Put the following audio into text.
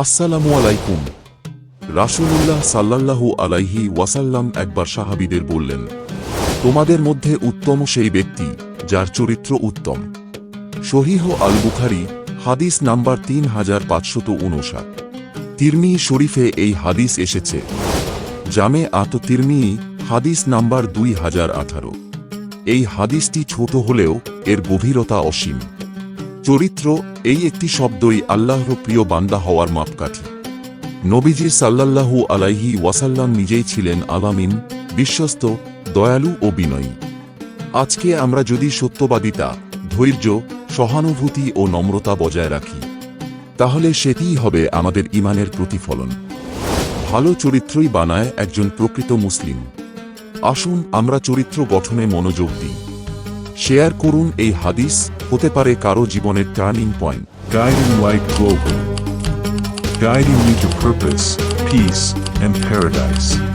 আসসালামু আলাইকুম। রাসূলুল্লাহ সাল্লাল্লাহু আলাইহি ওয়াসাল্লাম একবার সাহাবীদের বললেন, তোমাদের মধ্যে উত্তম সেই ব্যক্তি যার চরিত্র উত্তম। শহীহ আল বুখারি হাদিস নাম্বার তিন হাজার পাঁচশত উনষাট। তিরমি শরীফে এই হাদিস এসেছে। জামে আত তিরমি হাদিস নাম্বার দুই হাজার আঠারো। এই হাদিসটি ছোট হলেও এর গভীরতা অসীম। চরিত্র, এই একটি শব্দই আল্লাহর প্রিয় বান্দা হওয়ার মাপকাঠি। নবীজি সাল্লাল্লাহু আলাইহি ওয়াসাল্লাম নিজেই ছিলেন আলামিন, বিশ্বস্ত, দয়ালু ও বিনয়ী। আজকে আমরা যদি সত্যবাদিতা, ধৈর্য, সহানুভূতি ও নম্রতা বজায় রাখি, তাহলে সেটিই হবে আমাদের ইমানের প্রতিফলন। ভালো চরিত্রই বানায় একজন প্রকৃত মুসলিম। আসুন আমরা চরিত্র গঠনে মনোযোগ দিই। শেয়ার করুন এই হাদিস হতে পারে কারও জীবনের turning point to purpose, peace, and paradise.